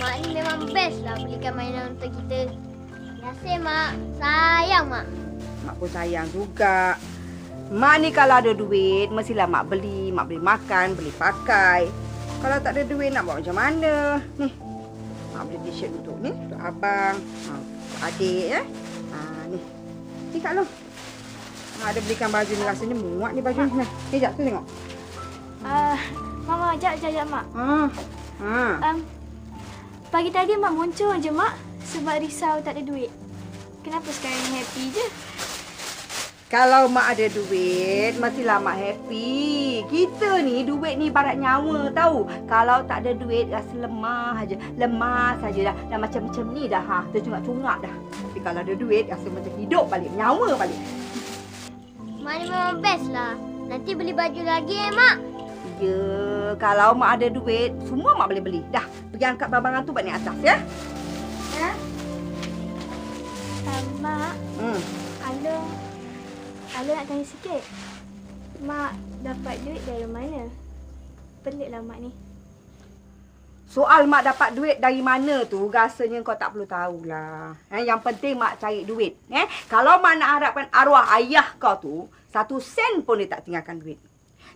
Mak ni memang best lah belikan mainan untuk kita. Terima kasih, Mak. Sayang, Mak. Mak pun sayang juga. Mak ni kalau ada duit, mestilah mak beli. Mak beli makan, beli pakai. Kalau tak ada duit, nak buat macam mana? Ni, mak beli t-shirt untuk ni, untuk abang. Ha, untuk adik ya. Ha, ni. Ni Kak Long. Ha, ada belikan baju ni rasanya muat ni baju ni. Nah, ni jap tu tengok. Ah, Mama, jap, jap, jap, Mak. Ha. Ha. Um, pagi tadi Mak muncul je, Mak. Sebab risau tak ada duit. Kenapa sekarang ni happy je? Kalau mak ada duit, mestilah mak happy. Kita ni duit ni barat nyawa tahu. Kalau tak ada duit rasa lemah aja. Lemah saja dah. Dah macam-macam ni dah ha. Tercungak-cungak dah. Tapi kalau ada duit rasa macam hidup balik, nyawa balik. Mak ni memang best lah. Nanti beli baju lagi eh, Mak. Ya, kalau mak ada duit, semua mak boleh beli. Dah, pergi angkat barang-barang tu balik atas ya. Ya. Mak, Hmm. Alung... Alung nak tanya sikit. Mak dapat duit dari mana? Peliklah Mak ni. Soal mak dapat duit dari mana tu rasanya kau tak perlu tahulah. Eh, yang penting mak cari duit. Eh, kalau mak nak harapkan arwah ayah kau tu, satu sen pun dia tak tinggalkan duit.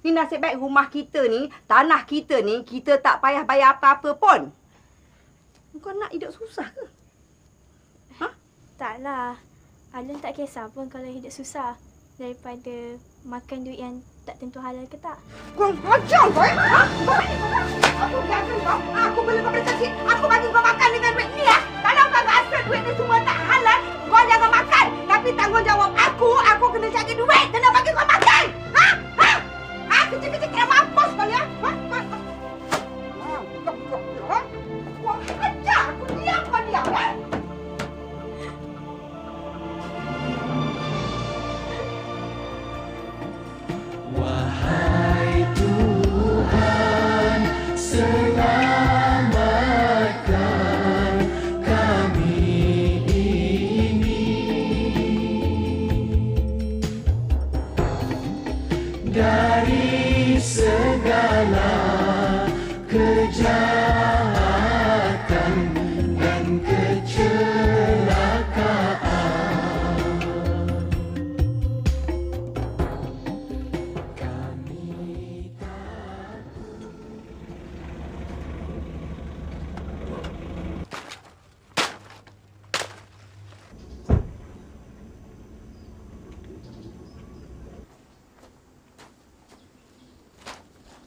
Ni nasib baik rumah kita ni, tanah kita ni, kita tak payah bayar apa-apa pun. Kau nak hidup susah ke? Taklah. Alung tak kisah pun kalau hidup susah. Daripada makan duit yang tak tentu halal ke tak. Kau macam kau eh? Ha? Kau ni kau Aku biarkan kau. Aku beli kau kecil. Aku bagi kau makan dengan duit ni ya. Kalau kau rasa duit ni semua tak halal, kau jangan makan. Tapi tanggungjawab aku, aku kena cari duit. Kena bagi kau makan. Ha? Kecil-kecil kena mampus kau ya. Ha?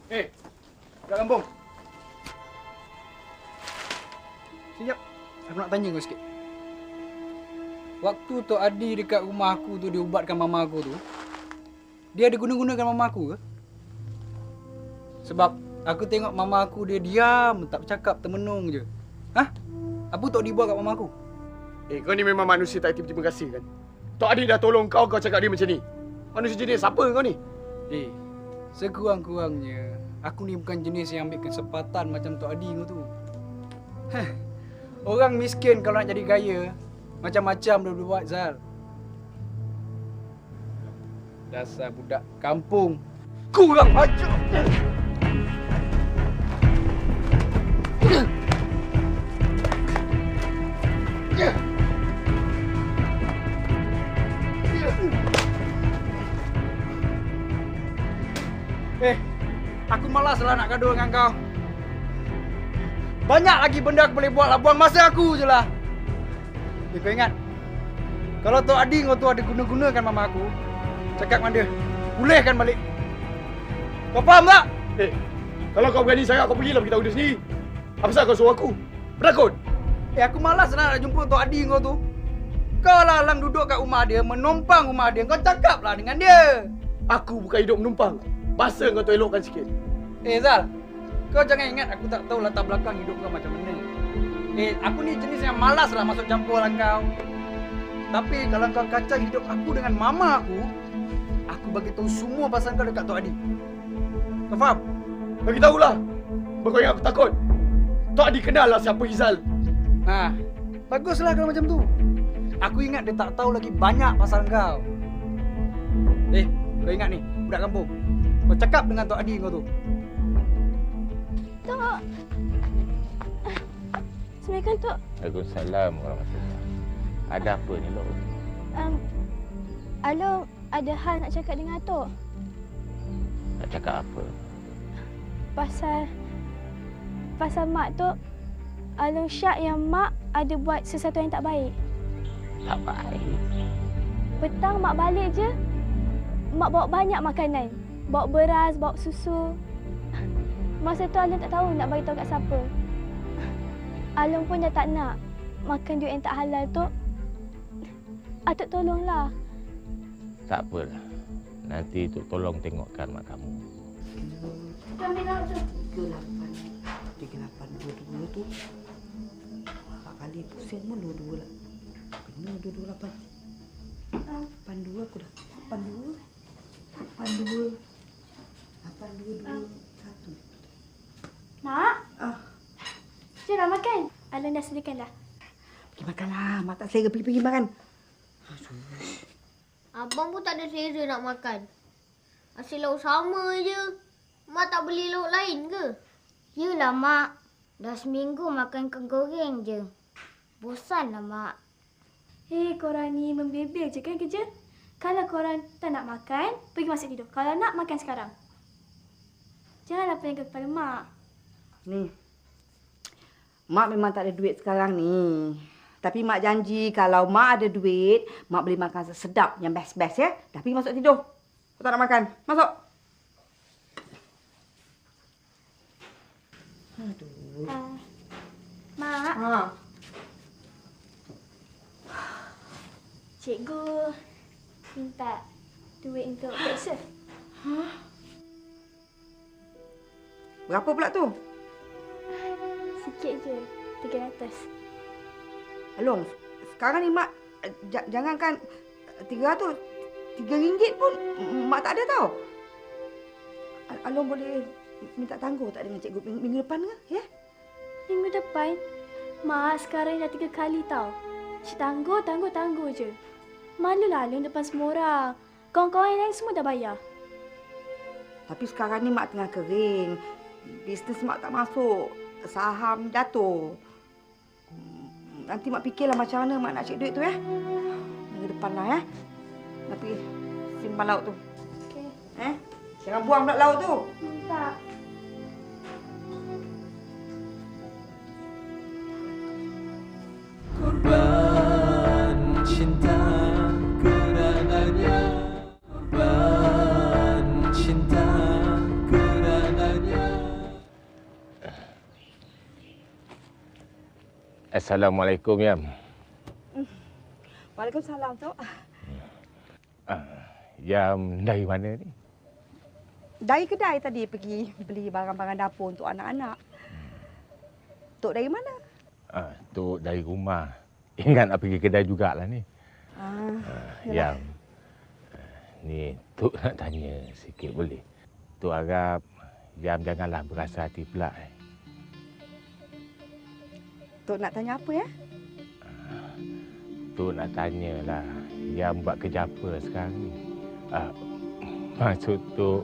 Eh, kat kampung. Sekejap. Aku nak tanya kau sikit. Waktu Tok Adi dekat rumah aku tu dia ubatkan mama aku tu. Dia ada guna-gunakan mama aku ke? Sebab aku tengok mama aku dia diam, tak bercakap, termenung je. Hah? Apa Tok Adi buat kat mama aku? Eh, kau ni memang manusia tak terima kasih kan? Tok Adi dah tolong kau, kau cakap dia macam ni. Manusia jenis apa kau ni? Eh, sekurang-kurangnya aku ni bukan jenis yang ambil kesempatan macam Tok Adi kau tu. Heh. Orang miskin kalau nak jadi kaya, macam-macam boleh buat Zal. Dasar budak kampung. Kurang ajar. Malas lah nak gaduh dengan kau. Banyak lagi benda aku boleh buat lah. Buang masa aku je lah. Eh, kau ingat? Kalau Tok Adi kau tu ada guna-gunakan mama aku, cakap dengan dia, pulihkan balik. Kau faham tak? Eh, kalau kau berani sangat, kau pergilah beritahu dia sendiri. Apa sebab kau suruh aku? Bertakut? Eh, aku malas lah nak jumpa Tok Adi kau tu. Kau lah lang duduk kat rumah dia, menumpang rumah dia. Kau cakap lah dengan dia. Aku bukan hidup menumpang. Bahasa kau tu elokkan sikit. Eh Zal, kau jangan ingat aku tak tahu latar belakang hidup kau macam mana. Eh, aku ni jenis yang malas lah masuk campur lah kau. Tapi kalau kau kacau hidup aku dengan mama aku, aku bagi tahu semua pasal kau dekat Tok Adi. Kau faham? Bagi tahulah. Kau ingat aku takut? Tok Adi kenal lah siapa Izal. Ha, baguslah kalau macam tu. Aku ingat dia tak tahu lagi banyak pasal kau. Eh, kau ingat ni, budak kampung. Kau cakap dengan Tok Adi kau tu. Tok. Assalamualaikum, Tok. Waalaikumsalam warahmatullahi Ada apa ni, Lok? Um, Along ada hal nak cakap dengan Tok. Nak cakap apa? Pasal... Pasal mak Tok. Along syak yang mak ada buat sesuatu yang tak baik. Tak baik. Petang mak balik je. Mak bawa banyak makanan. Bawa beras, bawa susu. Masa tu Along tak tahu nak bagi tahu kat siapa. Along pun dah tak nak makan duit yang tak halal tu. Atuk tolonglah. Tak apalah. Nanti Tok tolong tengokkan mak kamu. Ambil lauk tu. Tiga lapan. Tiga lapan dua-dua tu. Empat kali pusing pun dua-dua lah. Kena dua-dua lapan. Lapan dua aku dah. Lapan dua. Lapan dua. Lapan dua dua satu. Mak, Ah, jom nak makan. Dah sediakan dah. pergi makan lah. Mak tak selera pergi-pergi makan. Abang pun tak ada selera nak makan. Asyik lauk sama je. Mak tak beli lauk lain ke? Yelah, Mak. Dah seminggu makan ikan goreng je. Bosan lah, Mak. Hei, korang ni membebel je kan kerja? Kalau korang tak nak makan, pergi masuk tidur. Kalau nak, makan sekarang. Janganlah pening ke kepala mak. Ni. Mak memang tak ada duit sekarang ni. Tapi mak janji kalau mak ada duit, mak beli makan sedap yang best-best ya. Dah pergi masuk tidur. Kau tak nak makan. Masuk. Aduh. Uh, mak, Ha. cikgu minta duit untuk breakfast. Berapa pula tu? Sikit je. 300. Along, sekarang ni mak eh, jangankan tiga ratus, tiga ringgit pun mak tak ada tau. Al- Along boleh minta tangguh tak dengan cikgu minggu, depan ke? Ya? Minggu depan, mak sekarang dah tiga kali tau. Cik tangguh, tangguh, tangguh je. Malulah Alun depan semua orang. Kawan-kawan yang lain semua dah bayar. Tapi sekarang ni mak tengah kering. Bisnes mak tak masuk. Saham jatuh. Hmm, Nanti mak fikirlah macam mana mak nak cek duit tu ya. Minggu depan lah ya. Pergi simpan lauk tu. Okey. Eh? Jangan buang pula lauk tu. Tak. Assalamualaikum, Yam. Waalaikumsalam tu. Yam dari mana ni? Dari kedai tadi pergi beli barang-barang dapur untuk anak-anak. Tok dari mana? Ah, tu dari rumah. Ingat nak pergi kedai jugalah ni. Ah, Yam. ah, Ni Tok nak tanya sikit boleh? Tok harap Yam janganlah berasa hati pula. Eh. Tok nak tanya apa ya? Tok nak tanyalah Yam buat kerja apa sekarang ni? Ah, maksud Tok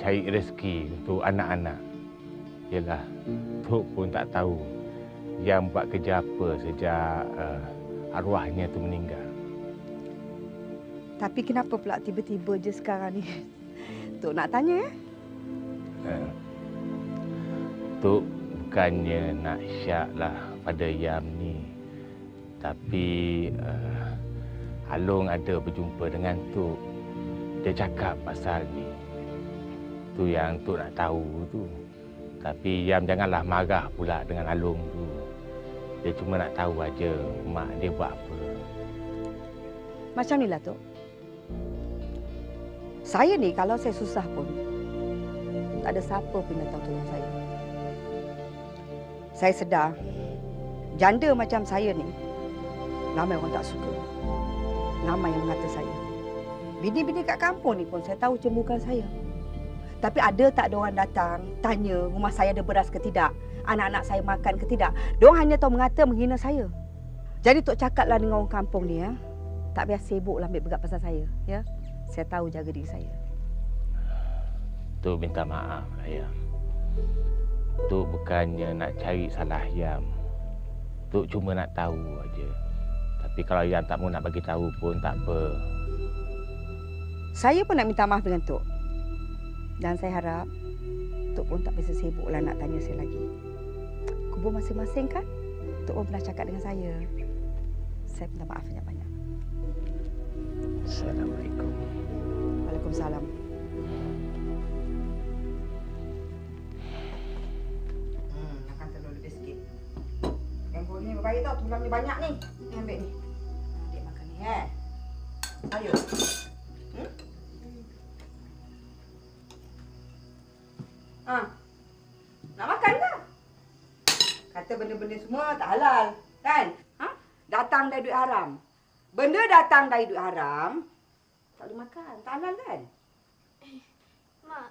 cari rezeki untuk anak-anak. Yelah, Tok pun tak tahu Yam buat kerja apa sejak uh, arwahnya tu meninggal. Tapi kenapa pula tiba-tiba je sekarang ni? Tok nak tanya ya? Uh, Tok bukannya nak syak lah pada Yam ni. Tapi uh, Along ada berjumpa dengan Tok. Dia cakap pasal ni. Tu yang Tok nak tahu tu. Tapi Yam janganlah marah pula dengan Along tu. Dia cuma nak tahu aja mak dia buat apa. Macam ni lah, Tok. Saya ni kalau saya susah pun, tak ada siapa pun datang tolong saya. Saya sedar, janda macam saya ni, ramai orang tak suka. Ramai yang mengata saya. Bini-bini kat kampung ni pun saya tahu cemburukan saya. Tapi ada tak ada orang datang tanya rumah saya ada beras ke tidak? Anak-anak saya makan ke tidak? Diorang hanya tahu mengata menghina saya. Jadi Tok cakaplah dengan orang kampung ni ya. Tak biar sibuk lah ambil berat pasal saya. Ya. Saya tahu jaga diri saya. Tok minta maaf Yam. Tok bukannya nak cari salah Yam. Tok cuma nak tahu aja. Tapi kalau Yam tak mau nak bagi tahu pun tak apa. Saya pun nak minta maaf dengan Tok. Dan saya harap Tok pun tak bisa sibuklah nak tanya saya lagi. Kubur masing-masing kan? Tok pun pernah cakap dengan saya. Saya minta maaf banyak-banyak. Assalamualaikum. Waalaikumsalam. Berbahaya tau, tulangnya banyak ni. Ni ambil ni. Adik makan ni eh. Ayo. Hmm? Ha. Nak makan ke? Kata benda-benda semua tak halal, kan? Ha? Datang dari duit haram. Benda datang dari duit haram, tak boleh makan. Tak halal kan? Mak,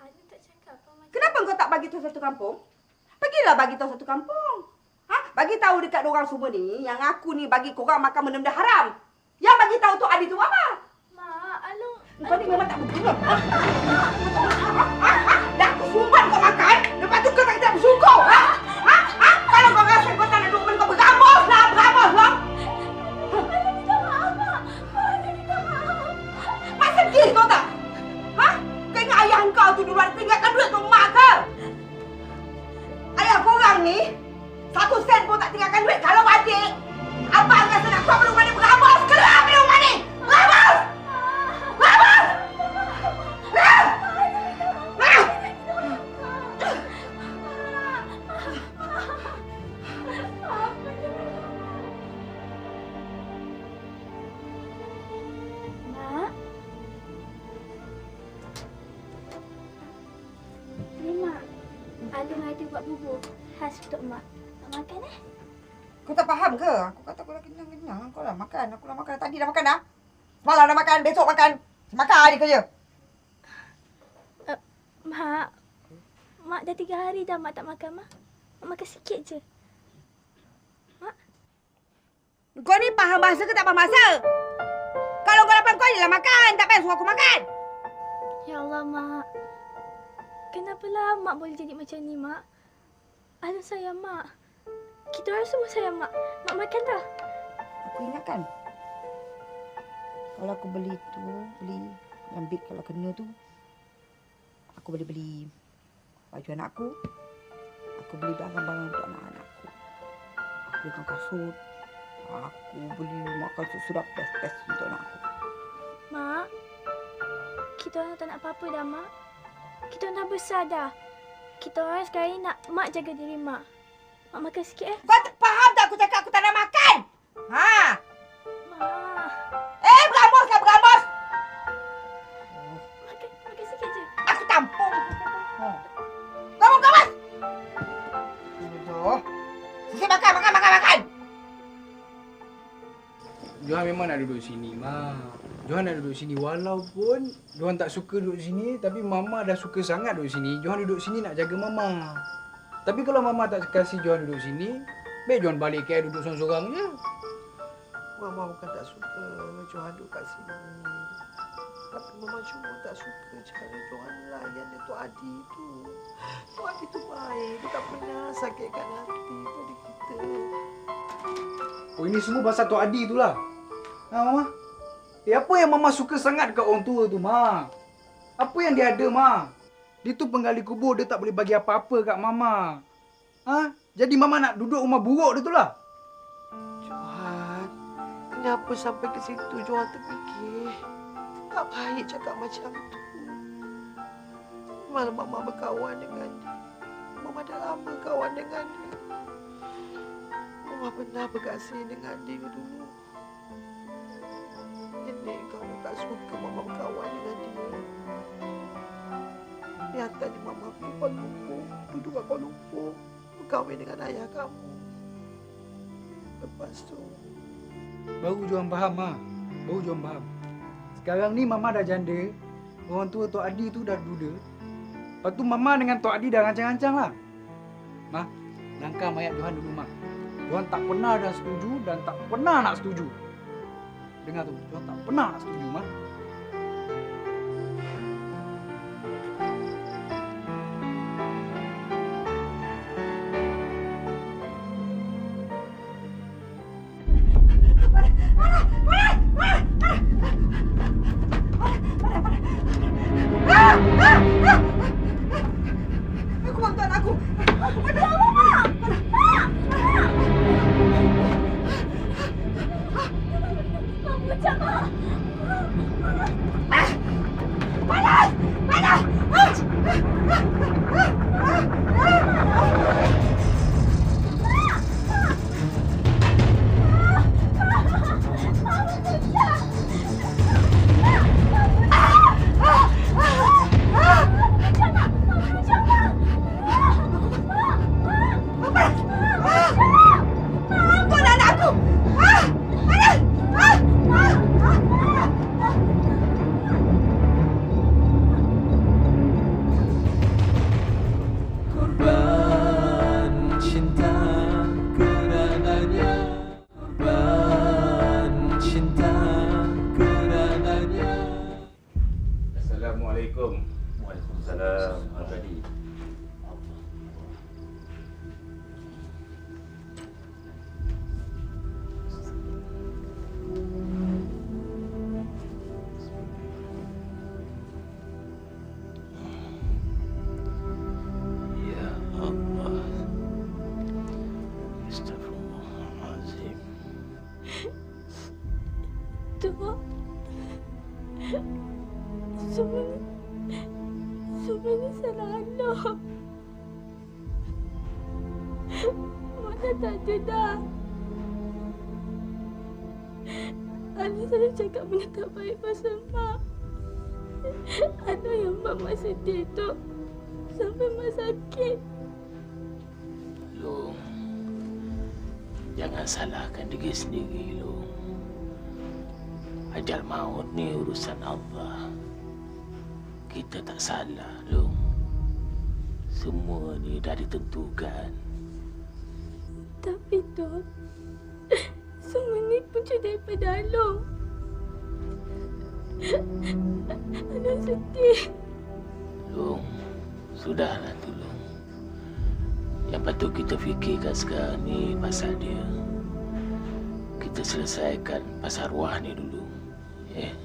Anu tak cakap macam Kenapa kau tak bagi tahu satu kampung? Pergilah bagi tahu satu kampung. Bagi tahu dekat orang semua ni yang aku ni bagi korang makan benda-benda haram. Yang bagi tahu tu Adi tu apa? Mak, Alung... Kau ni memang tak berguna. Dah aku sumban kau makan, lepas tu kau tak tak bersyukur. Ha? Hari kerja. Mak, Mak dah tiga hari dah Mak tak makan Mak. Mak makan sikit je. Kau ni faham bahasa ke tak faham bahasa? Kalau kau lapar kau je lah makan. Tak payah suruh aku makan. Ya Allah, Mak. Kenapalah Mak boleh jadi macam ni, Mak? Alung sayang Mak. Kita orang semua sayang Mak. Mak makan dah. Aku ingatkan. Kalau aku beli tu, beli yang big kalau kena tu, aku boleh beli baju anak aku. Aku beli barang-barang untuk anak-anak aku. Aku belikan kasut. Aku beli makan sedap best-best untuk anak aku. Mak, kita orang tak nak apa-apa dah, Mak. Kita orang dah besar dah. Kita orang sekarang ni nak Mak jaga diri Mak. Mak makan sikit eh. Kau tak faham tak aku cakap aku tak nak makan? Ha? Duduk sini, Ma. Johan nak duduk sini walaupun Johan tak suka duduk sini tapi Mama dah suka sangat duduk sini. Johan duduk sini nak jaga Mama. Tapi kalau Mama tak kasih Johan duduk sini, baik Johan balik ke duduk seorang-seorang je. Mama bukan tak suka Johan duduk kat sini. Tapi Mama cuma tak suka cara Johan layan dia Tok Adi tu. Tok Adi tu baik. Dia tak pernah sakitkan hati pada kita. Oh ini semua pasal Tok Adi tu lah. Ha Mama? Eh apa yang Mama suka sangat dekat orang tua tu, Ma? Apa yang dia ada, Ma? Dia tu penggali kubur, dia tak boleh bagi apa-apa kat Mama. Ha? Jadi Mama nak duduk rumah buruk dia tu lah. Johan, kenapa sampai ke situ Johan terfikir? Tak baik cakap macam tu. Malam Mama berkawan dengan dia. Mama dah lama kawan dengan dia. Mama pernah berkasih dengan dia dulu. Nenek kamu tak suka Mama berkawan dengan dia. Nyatanya Mama pergi Kuala Lumpur. Duduk kat Kuala Lumpur. Berkahwin dengan ayah kamu. Lepas tu, Baru Johan faham, Ma. Baru Johan faham. Sekarang ni Mama dah janda. Orang tua Tok Adi tu dah duda. Lepas tu Mama dengan Tok Adi dah rancang-rancang lah. Ma, langkah mayat Johan dulu, Ma. Johan tak pernah dah setuju dan tak pernah nak setuju. Dengar tu, Johan tak pernah setuju, Mak. Allah. Mak dah tak ada dah. Ali selalu cakap benda tak baik pasal Mak. Ada yang buat Mak sedih tu. Sampai Mak sakit. Long. Jangan salahkan diri sendiri, Long. Ajal maut ni urusan Allah. Kita tak salah, Long. Semua ni dah ditentukan. Tapi Dok, semua ni punca daripada Along. Along sedih. Long, sudahlah tu, Long. Yang patut kita fikirkan sekarang ni pasal dia. Kita selesaikan pasal arwah ni dulu. Eh?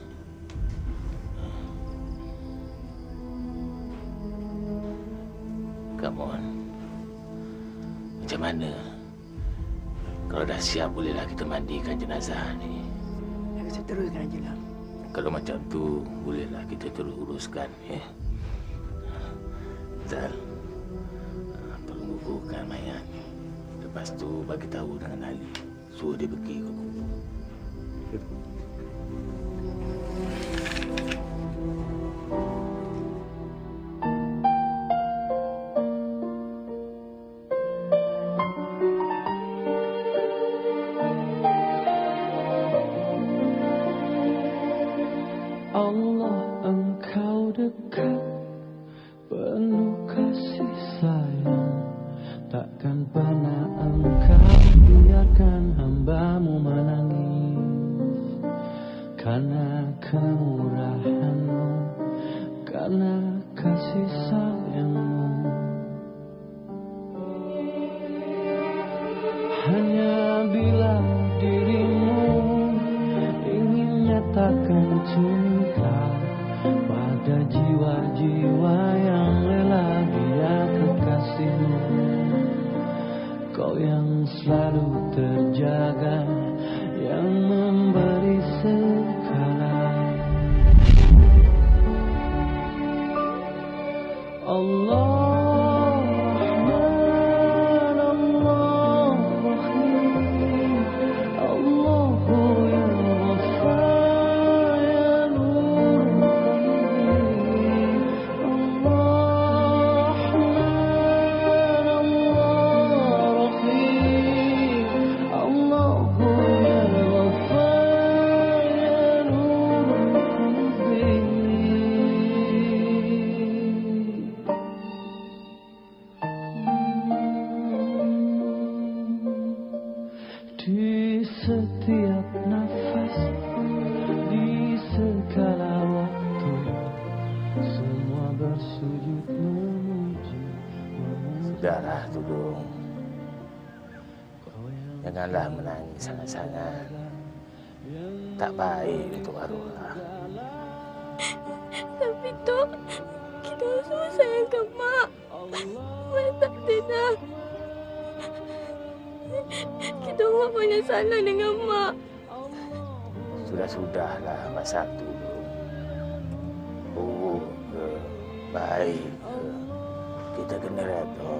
Mana? Kalau dah siap bolehlah kita mandikan jenazah ni. Saya teruskan je lah. Kalau macam tu bolehlah kita terus uruskan ya. Zal. kukuhkan mayat ni. Lepas tu bagi tahu dengan Ali. Suruh dia pergi ke cinta pada jiwa-jiwa yang rela dia kekasihmu. Kau yang selalu terjaga, Janganlah menangis sangat-sangat. Tak baik untuk arwah. Tapi tu, kita semua sayangkan mak. Mak tak tenang. Kita buat banyak salah dengan mak. Sudah-sudahlah masa tu. Buruk ke, baik ke, kita kena redha.